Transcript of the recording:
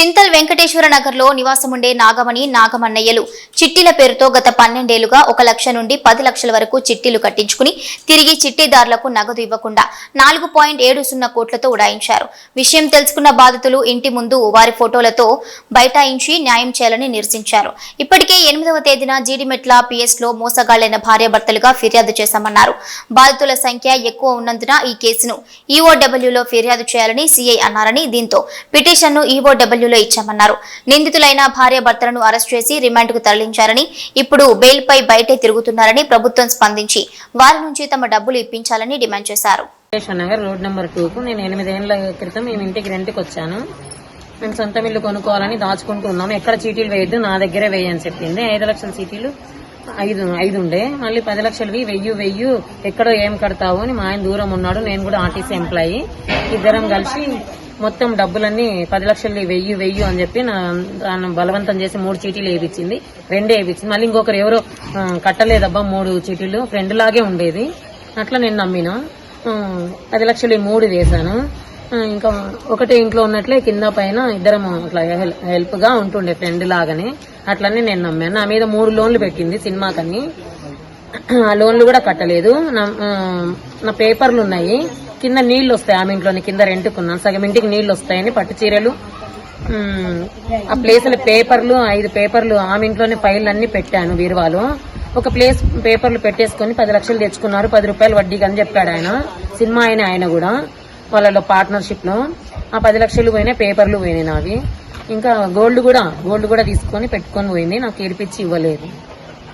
చింతల్ వెంకటేశ్వర నగర్లో నివాసముండే నాగమణి నాగమన్నయ్యలు చిట్టీల పేరుతో గత పన్నెండేళ్ళుగా ఒక లక్ష నుండి పది లక్షల వరకు చిట్టీలు కట్టించుకుని తిరిగి చిట్టీదారులకు నగదు ఇవ్వకుండా నాలుగు పాయింట్ ఏడు సున్నా కోట్లతో ఉడాయించారు. విషయం తెలుసుకున్న బాధితులు ఇంటి ముందు వారి ఫోటోలతో బైఠాయించి న్యాయం చేయాలని నిరసించారు. ఇప్పటికే ఎనిమిదవ తేదీన జీడిమెట్ల పిఎస్లో మోసగాళ్ళైన భార్యాభర్తలుగా ఫిర్యాదు చేశామన్నారు. బాధితుల సంఖ్య ఎక్కువ ఉన్నందున ఈ కేసును ఈఓడబ్ల్యూలో ఫిర్యాదు చేయాలని సీఐ అన్నారని దీంతో పిటిషన్ను ఈఓడబ్ల్యూలో ఇచ్చామన్నారు. నిందితులైన భార్యాభర్తలను అరెస్ట్ చేసి రిమాండ్కు తరలించారని ఇప్పుడు బెయిల్పై బయటే తిరుగుతున్నారని ప్రభుత్వం స్పందించి వారి నుంచి తమ డబ్బులు ఇప్పించాలని డిమాండ్ చేశారు. నగర్ రోడ్ నెంబర్ టూకు నేను ఎనిమిదేళ్ళ క్రితం మేము ఇంటికి రెంట్కి వచ్చాను. మేము సొంత ఇల్లు కొనుక్కోవాలని దాచుకుంటూ ఉన్నాము. ఎక్కడ చీటీలు వేయద్దు నా దగ్గరే వేయని చెప్పింది. ఐదు లక్షల చీటీలు ఐదు ఐదు ఉండే. మళ్ళీ పది లక్షలవి వెయ్యి వెయ్యి. ఎక్కడో ఏం కడతావు అని మా ఆయన దూరం ఉన్నాడు. నేను కూడా ఆర్టీసీ ఎంప్లాయీ. ఇద్దరం కలిసి మొత్తం డబ్బులన్నీ పది లక్షలు వెయ్యి వెయ్యి అని చెప్పి నా దాన్ని బలవంతం చేసి మూడు చీటీలు వేయించింది రెండే వేయించింది మళ్ళీ ఇంకొకరు ఎవరో కట్టలేదబ్బా మూడు చీటీలు. ఫ్రెండ్ లాగే ఉండేది. అట్లా నేను నమ్మిన. పది లక్షలు మూడు వేశాను. ఇంకా ఒకటే ఇంట్లో ఉన్నట్లే కింద పైన ఇద్దరం అట్లా హెల్- హెల్ప్గా ఉంటుండే ఫ్రెండ్ లాగానే. అట్లనే నేను నమ్మాను నా మీద మూడు లోన్లు పెట్టింది సినిమాకని. ఆ లోన్లు కూడా కట్టలేదు. నా నా పేపర్లు ఉన్నాయి. కింద నీళ్ళు వస్తాయి ఆమె ఇంట్లోని కింద రెంట్కున్నాను సగం ఇంటికి నీళ్ళు వస్తాయని పట్టు చీరలు ఆ ప్లేసుల పేపర్లు ఐదు పేపర్లు ఆమె ఇంట్లోనే ఫైల్ అన్ని పెట్టాను బీరువాలో. ఒక ప్లేస్ పేపర్లు పెట్టేసుకొని పది లక్షలు తెచ్చుకున్నారు. పది రూపాయలు వడ్డీకి అని చెప్పాడు ఆయన. సినిమా ఆయన ఆయన కూడా. వాళ్ళలో పార్ట్నర్షిప్లో ఆ పది లక్షలు పోయినాయి పేపర్లు పోయినాయి నావి. ఇంకా గోల్డ్ కూడా గోల్డ్ కూడా తీసుకొని పెట్టుకొని పోయింది. నాకు ఏడిపించి ఇవ్వలేదు.